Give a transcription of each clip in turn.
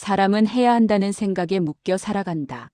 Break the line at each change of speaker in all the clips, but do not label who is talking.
사람은 해야 한다는 생각에 묶여 살아간다.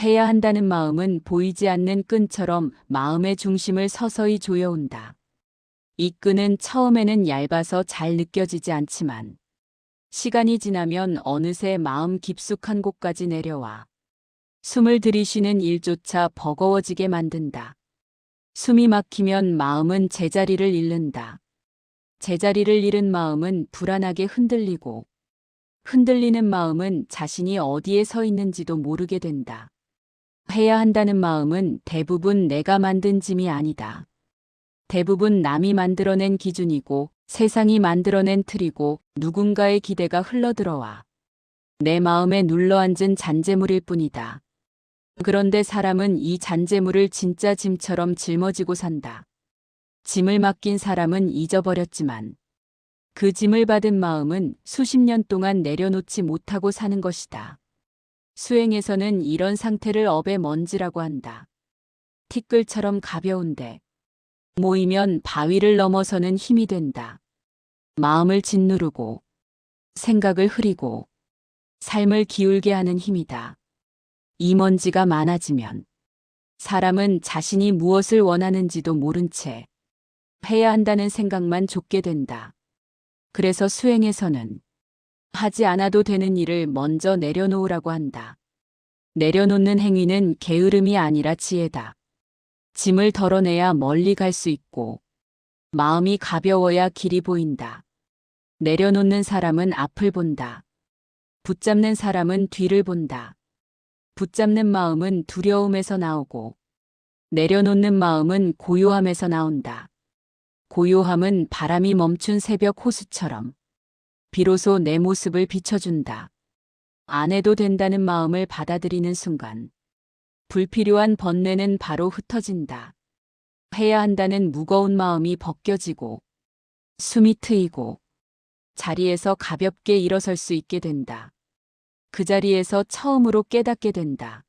해야 한다는 마음은 보이지 않는 끈처럼 마음의 중심을 서서히 조여온다. 이 끈은 처음에는 얇아서 잘 느껴지지 않지만 시간이 지나면 어느새 마음 깊숙한 곳까지 내려와 숨을 들이쉬는 일조차 버거워지게 만든다. 숨이 막히면 마음은 제자리를 잃는다. 제자리를 잃은 마음은 불안하게 흔들리고 흔들리는 마음은 자신이 어디에 서 있는지도 모르게 된다. 해야 한다는 마음은 대부분 내가 만든 짐이 아니다. 대부분 남이 만들어낸 기준이고 세상이 만들어낸 틀이고 누군가의 기대가 흘러들어와 내 마음에 눌러앉은 잔재물일 뿐이다. 그런데 사람은 이 잔재물을 진짜 짐처럼 짊어지고 산다. 짐을 맡긴 사람은 잊어버렸지만 그 짐을 받은 마음은 수십 년 동안 내려놓지 못하고 사는 것이다. 수행에서는 이런 상태를 업의 먼지라고 한다. 티끌처럼 가벼운데 모이면 바위를 넘어서는 힘이 된다. 마음을 짓누르고 생각을 흐리고 삶을 기울게 하는 힘이다. 이 먼지가 많아지면 사람은 자신이 무엇을 원하는지도 모른 채 해야 한다는 생각만 좁게 된다. 그래서 수행에서는 하지 않아도 되는 일을 먼저 내려놓으라고 한다. 내려놓는 행위는 게으름이 아니라 지혜다. 짐을 덜어내야 멀리 갈 수 있고 마음이 가벼워야 길이 보인다. 내려놓는 사람은 앞을 본다. 붙잡는 사람은 뒤를 본다. 붙잡는 마음은 두려움에서 나오고 내려놓는 마음은 고요함에서 나온다. 고요함은 바람이 멈춘 새벽 호수처럼 비로소 내 모습을 비춰준다. 안 해도 된다는 마음을 받아들이는 순간 불필요한 번뇌는 바로 흩어진다. 해야 한다는 무거운 마음이 벗겨지고 숨이 트이고 자리에서 가볍게 일어설 수 있게 된다. 그 자리에서 처음으로 깨닫게 된다.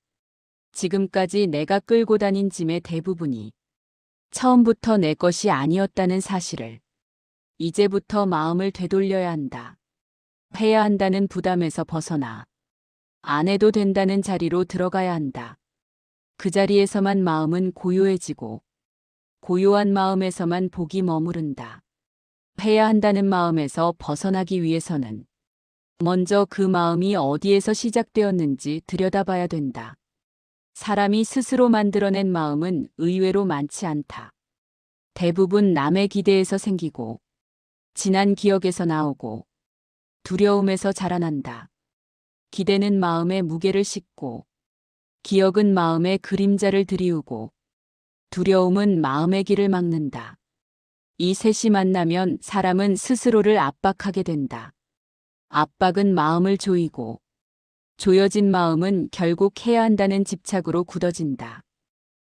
지금까지 내가 끌고 다닌 짐의 대부분이 처음부터 내 것이 아니었다는 사실을 이제부터 마음을 되돌려야 한다. 해야 한다는 부담에서 벗어나 안 해도 된다는 자리로 들어가야 한다. 그 자리에서만 마음은 고요해지고 고요한 마음에서만 복이 머무른다. 해야 한다는 마음에서 벗어나기 위해서는 먼저 그 마음이 어디에서 시작되었는지 들여다봐야 된다. 사람이 스스로 만들어낸 마음은 의외로 많지 않다. 대부분 남의 기대에서 생기고, 지난 기억에서 나오고, 두려움에서 자라난다. 기대는 마음의 무게를 싣고, 기억은 마음의 그림자를 드리우고, 두려움은 마음의 길을 막는다. 이 셋이 만나면 사람은 스스로를 압박하게 된다. 압박은 마음을 조이고, 조여진 마음은 결국 해야 한다는 집착으로 굳어진다.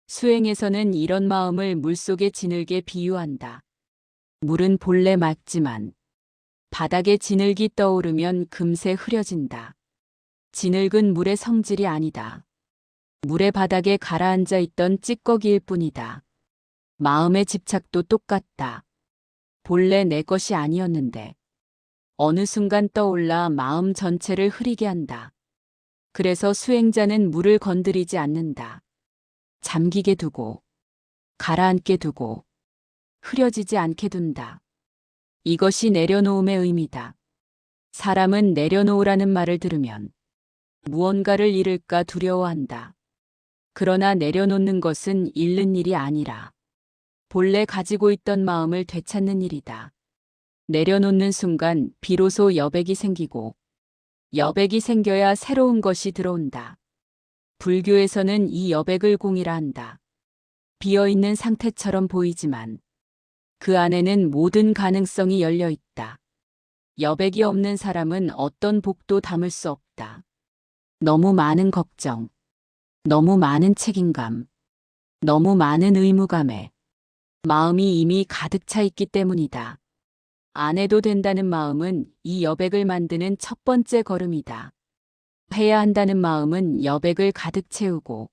수행에서는 이런 마음을 물속에 지늘게 비유한다. 물은 본래 맑지만 바닥에 진흙이 떠오르면 금세 흐려진다. 진흙은 물의 성질이 아니다. 물의 바닥에 가라앉아 있던 찌꺼기일 뿐이다. 마음의 집착도 똑같다. 본래 내 것이 아니었는데 어느 순간 떠올라 마음 전체를 흐리게 한다. 그래서 수행자는 물을 건드리지 않는다. 잠기게 두고, 가라앉게 두고, 흐려지지 않게 둔다. 이것이 내려놓음의 의미다. 사람은 내려놓으라는 말을 들으면 무언가를 잃을까 두려워한다. 그러나 내려놓는 것은 잃는 일이 아니라 본래 가지고 있던 마음을 되찾는 일이다. 내려놓는 순간 비로소 여백이 생기고 여백이 생겨야 새로운 것이 들어온다. 불교에서는 이 여백을 공이라 한다. 비어있는 상태처럼 보이지만 그 안에는 모든 가능성이 열려 있다. 여백이 없는 사람은 어떤 복도 담을 수 없다. 너무 많은 걱정, 너무 많은 책임감, 너무 많은 의무감에 마음이 이미 가득 차 있기 때문이다. 안 해도 된다는 마음은 이 여백을 만드는 첫 번째 걸음이다. 해야 한다는 마음은 여백을 가득 채우고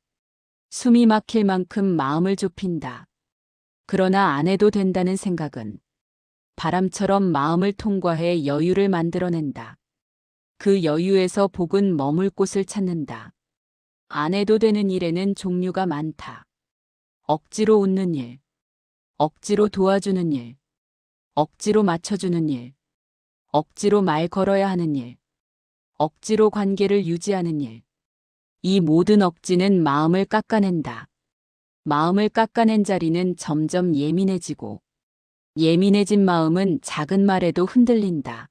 숨이 막힐 만큼 마음을 좁힌다. 그러나 안 해도 된다는 생각은 바람처럼 마음을 통과해 여유를 만들어낸다. 그 여유에서 복은 머물 곳을 찾는다. 안 해도 되는 일에는 종류가 많다. 억지로 웃는 일, 억지로 도와주는 일, 억지로 맞춰주는 일, 억지로 말 걸어야 하는 일, 억지로 관계를 유지하는 일. 이 모든 억지는 마음을 깎아낸다. 마음을 깎아낸 자리는 점점 예민해지고, 예민해진 마음은 작은 말에도 흔들린다.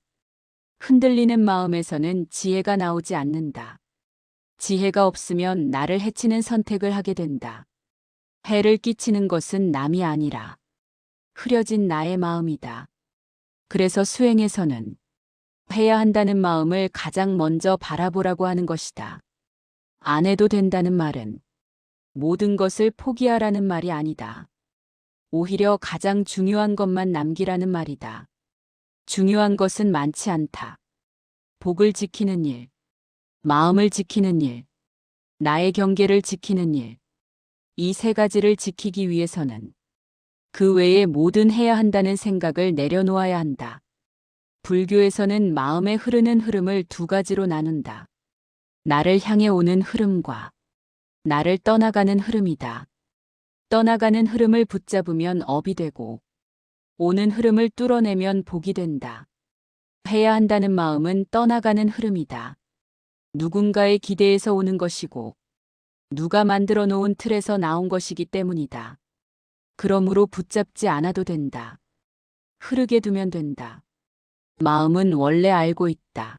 흔들리는 마음에서는 지혜가 나오지 않는다. 지혜가 없으면 나를 해치는 선택을 하게 된다. 해를 끼치는 것은 남이 아니라 흐려진 나의 마음이다. 그래서 수행에서는 해야 한다는 마음을 가장 먼저 바라보라고 하는 것이다. 안 해도 된다는 말은 모든 것을 포기하라는 말이 아니다. 오히려 가장 중요한 것만 남기라는 말이다. 중요한 것은 많지 않다. 복을 지키는 일, 마음을 지키는 일, 나의 경계를 지키는 일. 이 세 가지를 지키기 위해서는 그 외에 모든 해야 한다는 생각을 내려놓아야 한다. 불교에서는 마음에 흐르는 흐름을 두 가지로 나눈다. 나를 향해 오는 흐름과 나를 떠나가는 흐름이다. 떠나가는 흐름을 붙잡으면 업이 되고 오는 흐름을 뚫어내면 복이 된다. 해야 한다는 마음은 떠나가는 흐름이다. 누군가의 기대에서 오는 것이고 누가 만들어 놓은 틀에서 나온 것이기 때문이다. 그러므로 붙잡지 않아도 된다. 흐르게 두면 된다. 마음은 원래 알고 있다.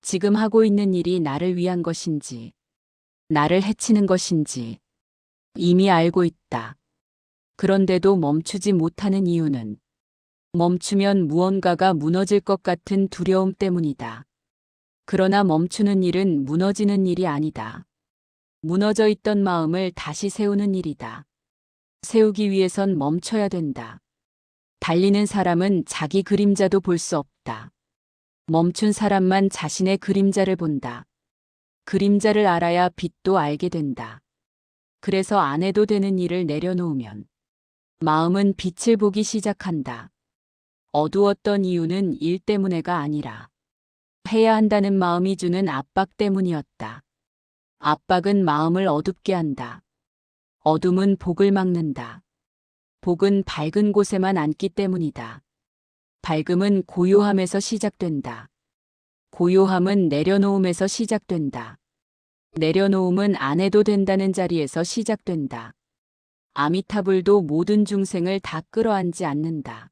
지금 하고 있는 일이 나를 위한 것인지, 나를 해치는 것인지 이미 알고 있다. 그런데도 멈추지 못하는 이유는 멈추면 무언가가 무너질 것 같은 두려움 때문이다. 그러나 멈추는 일은 무너지는 일이 아니다. 무너져 있던 마음을 다시 세우는 일이다. 세우기 위해선 멈춰야 된다. 달리는 사람은 자기 그림자도 볼 수 없다. 멈춘 사람만 자신의 그림자를 본다. 그림자를 알아야 빛도 알게 된다. 그래서 안 해도 되는 일을 내려놓으면 마음은 빛을 보기 시작한다. 어두웠던 이유는 일 때문에가 아니라 해야 한다는 마음이 주는 압박 때문이었다. 압박은 마음을 어둡게 한다. 어둠은 복을 막는다. 복은 밝은 곳에만 앉기 때문이다. 밝음은 고요함에서 시작된다. 고요함은 내려놓음에서 시작된다. 내려놓음은 안 해도 된다는 자리에서 시작된다. 아미타불도 모든 중생을 다 끌어안지 않는다.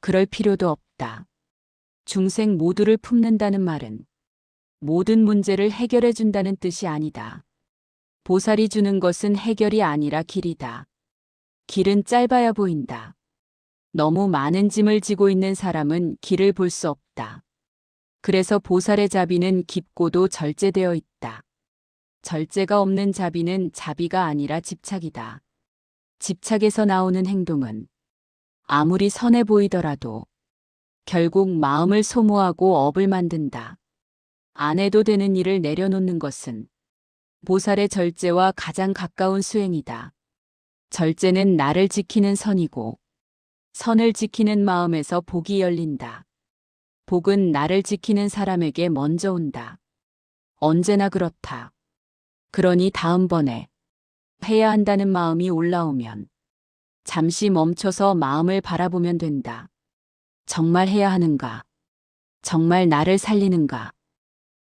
그럴 필요도 없다. 중생 모두를 품는다는 말은 모든 문제를 해결해 준다는 뜻이 아니다. 보살이 주는 것은 해결이 아니라 길이다. 길은 짧아야 보인다. 너무 많은 짐을 지고 있는 사람은 길을 볼 수 없다. 그래서 보살의 자비는 깊고도 절제되어 있다. 절제가 없는 자비는 자비가 아니라 집착이다. 집착에서 나오는 행동은 아무리 선해 보이더라도 결국 마음을 소모하고 업을 만든다. 안 해도 되는 일을 내려놓는 것은 보살의 절제와 가장 가까운 수행이다. 절제는 나를 지키는 선이고 선을 지키는 마음에서 복이 열린다. 복은 나를 지키는 사람에게 먼저 온다. 언제나 그렇다. 그러니 다음번에 해야 한다는 마음이 올라오면 잠시 멈춰서 마음을 바라보면 된다. 정말 해야 하는가? 정말 나를 살리는가?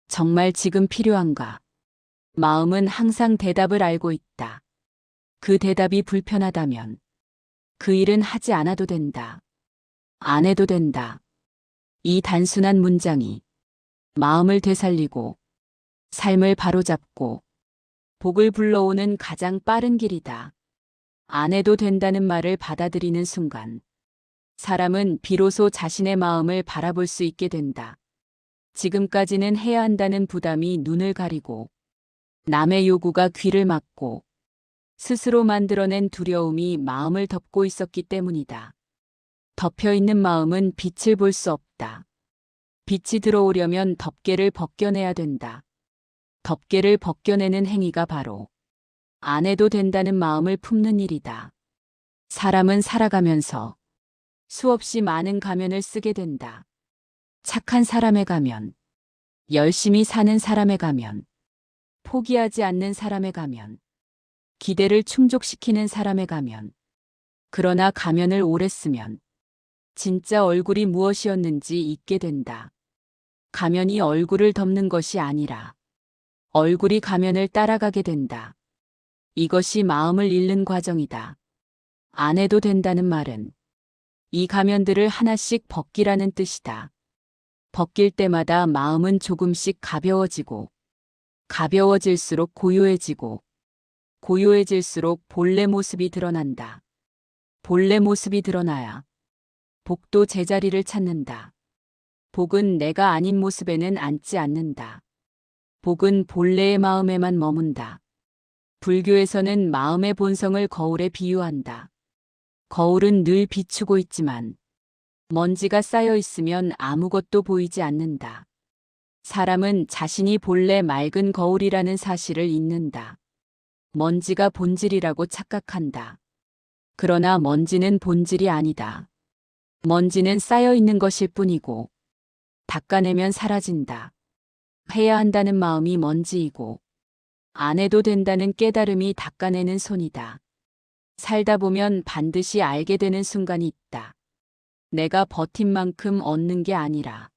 정말 지금 필요한가? 마음은 항상 대답을 알고 있다. 그 대답이 불편하다면 그 일은 하지 않아도 된다. 안 해도 된다. 이 단순한 문장이 마음을 되살리고 삶을 바로잡고 복을 불러오는 가장 빠른 길이다. 안 해도 된다는 말을 받아들이는 순간 사람은 비로소 자신의 마음을 바라볼 수 있게 된다. 지금까지는 해야 한다는 부담이 눈을 가리고 남의 요구가 귀를 막고 스스로 만들어낸 두려움이 마음을 덮고 있었기 때문이다. 덮여 있는 마음은 빛을 볼 수 없다. 빛이 들어오려면 덮개를 벗겨내야 된다. 덮개를 벗겨내는 행위가 바로 안 해도 된다는 마음을 품는 일이다. 사람은 살아가면서 수없이 많은 가면을 쓰게 된다. 착한 사람의 가면, 열심히 사는 사람의 가면, 포기하지 않는 사람의 가면, 기대를 충족시키는 사람의 가면, 그러나 가면을 오래 쓰면 진짜 얼굴이 무엇이었는지 잊게 된다. 가면이 얼굴을 덮는 것이 아니라 얼굴이 가면을 따라가게 된다. 이것이 마음을 잃는 과정이다. 안 해도 된다는 말은 이 가면들을 하나씩 벗기라는 뜻이다. 벗길 때마다 마음은 조금씩 가벼워지고 가벼워질수록 고요해지고 고요해질수록 본래 모습이 드러난다. 본래 모습이 드러나야 복도 제자리를 찾는다. 복은 내가 아닌 모습에는 앉지 않는다. 복은 본래의 마음에만 머문다. 불교에서는 마음의 본성을 거울에 비유한다. 거울은 늘 비추고 있지만 먼지가 쌓여 있으면 아무것도 보이지 않는다. 사람은 자신이 본래 맑은 거울이라는 사실을 잊는다. 먼지가 본질이라고 착각한다. 그러나 먼지는 본질이 아니다. 먼지는 쌓여 있는 것일 뿐이고, 닦아내면 사라진다. 해야 한다는 마음이 먼지이고, 안 해도 된다는 깨달음이 닦아내는 손이다. 살다 보면 반드시 알게 되는 순간이 있다. 내가 버틴 만큼 얻는 게 아니라,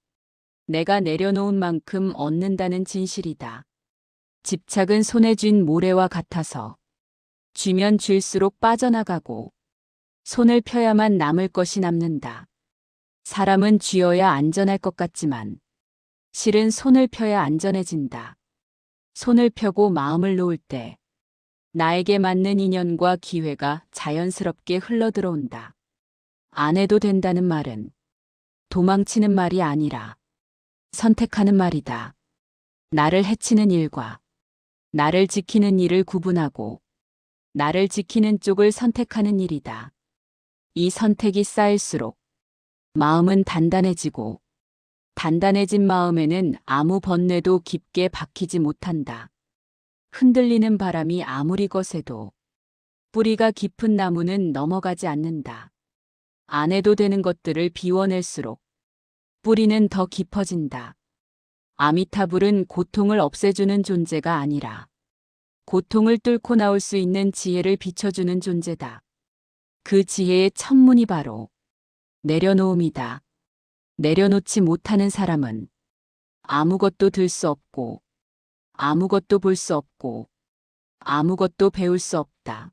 내가 내려놓은 만큼 얻는다는 진실이다. 집착은 손에 쥔 모래와 같아서, 쥐면 쥘수록 빠져나가고, 손을 펴야만 남을 것이 남는다. 사람은 쥐어야 안전할 것 같지만 실은 손을 펴야 안전해진다. 손을 펴고 마음을 놓을 때 나에게 맞는 인연과 기회가 자연스럽게 흘러들어온다. 안 해도 된다는 말은 도망치는 말이 아니라 선택하는 말이다. 나를 해치는 일과 나를 지키는 일을 구분하고 나를 지키는 쪽을 선택하는 일이다. 이 선택이 쌓일수록 마음은 단단해지고 단단해진 마음에는 아무 번뇌도 깊게 박히지 못한다. 흔들리는 바람이 아무리 거세도 뿌리가 깊은 나무는 넘어가지 않는다. 안 해도 되는 것들을 비워낼수록 뿌리는 더 깊어진다. 아미타불은 고통을 없애주는 존재가 아니라 고통을 뚫고 나올 수 있는 지혜를 비춰주는 존재다. 그 지혜의 천문이 바로 내려놓음이다. 내려놓지 못하는 사람은 아무것도 들 수 없고, 아무것도 볼 수 없고, 아무것도 배울 수 없다.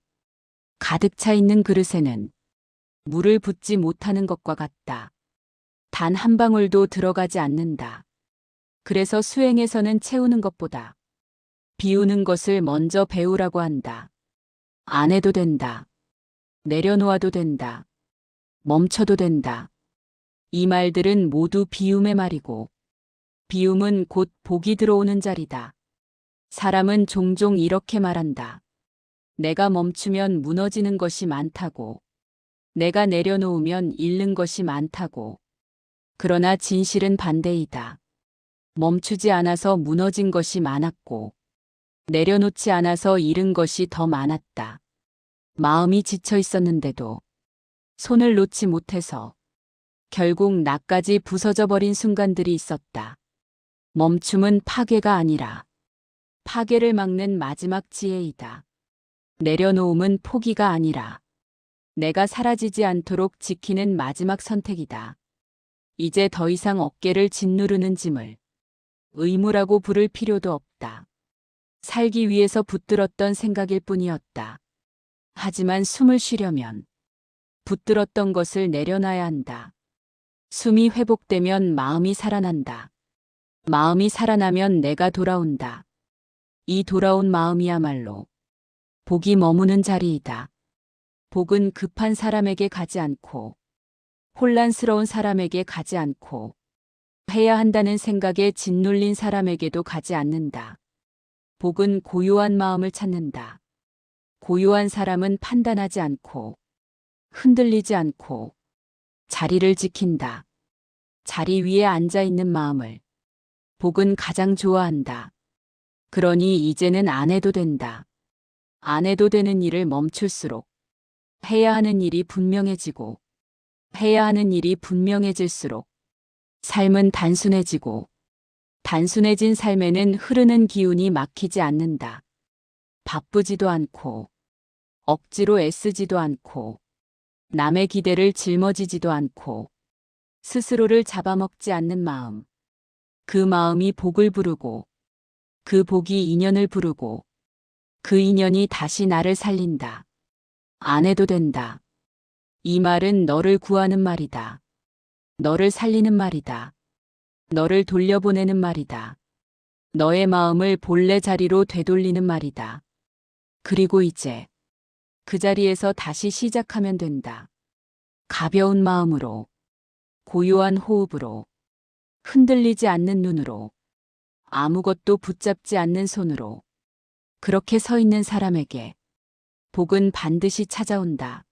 가득 차 있는 그릇에는 물을 붓지 못하는 것과 같다. 단 한 방울도 들어가지 않는다. 그래서 수행에서는 채우는 것보다 비우는 것을 먼저 배우라고 한다. 안 해도 된다. 내려놓아도 된다. 멈춰도 된다. 이 말들은 모두 비움의 말이고, 비움은 곧 복이 들어오는 자리다. 사람은 종종 이렇게 말한다. 내가 멈추면 무너지는 것이 많다고. 내가 내려놓으면 잃는 것이 많다고. 그러나 진실은 반대이다. 멈추지 않아서 무너진 것이 많았고, 내려놓지 않아서 잃은 것이 더 많았다. 마음이 지쳐 있었는데도 손을 놓지 못해서 결국 나까지 부서져 버린 순간들이 있었다. 멈춤은 파괴가 아니라 파괴를 막는 마지막 지혜이다. 내려놓음은 포기가 아니라 내가 사라지지 않도록 지키는 마지막 선택이다. 이제 더 이상 어깨를 짓누르는 짐을 의무라고 부를 필요도 없다. 살기 위해서 붙들었던 생각일 뿐이었다. 하지만 숨을 쉬려면 붙들었던 것을 내려놔야 한다. 숨이 회복되면 마음이 살아난다. 마음이 살아나면 내가 돌아온다. 이 돌아온 마음이야말로 복이 머무는 자리이다. 복은 급한 사람에게 가지 않고 혼란스러운 사람에게 가지 않고 해야 한다는 생각에 짓눌린 사람에게도 가지 않는다. 복은 고요한 마음을 찾는다. 고요한 사람은 판단하지 않고 흔들리지 않고 자리를 지킨다. 자리 위에 앉아 있는 마음을 복은 가장 좋아한다. 그러니 이제는 안 해도 된다. 안 해도 되는 일을 멈출수록 해야 하는 일이 분명해지고 해야 하는 일이 분명해질수록 삶은 단순해지고 단순해진 삶에는 흐르는 기운이 막히지 않는다. 바쁘지도 않고, 억지로 애쓰지도 않고, 남의 기대를 짊어지지도 않고, 스스로를 잡아먹지 않는 마음. 그 마음이 복을 부르고, 그 복이 인연을 부르고, 그 인연이 다시 나를 살린다. 안 해도 된다. 이 말은 너를 구하는 말이다. 너를 살리는 말이다. 너를 돌려보내는 말이다. 너의 마음을 본래 자리로 되돌리는 말이다. 그리고 이제 그 자리에서 다시 시작하면 된다. 가벼운 마음으로, 고요한 호흡으로, 흔들리지 않는 눈으로, 아무것도 붙잡지 않는 손으로, 그렇게 서 있는 사람에게 복은 반드시 찾아온다.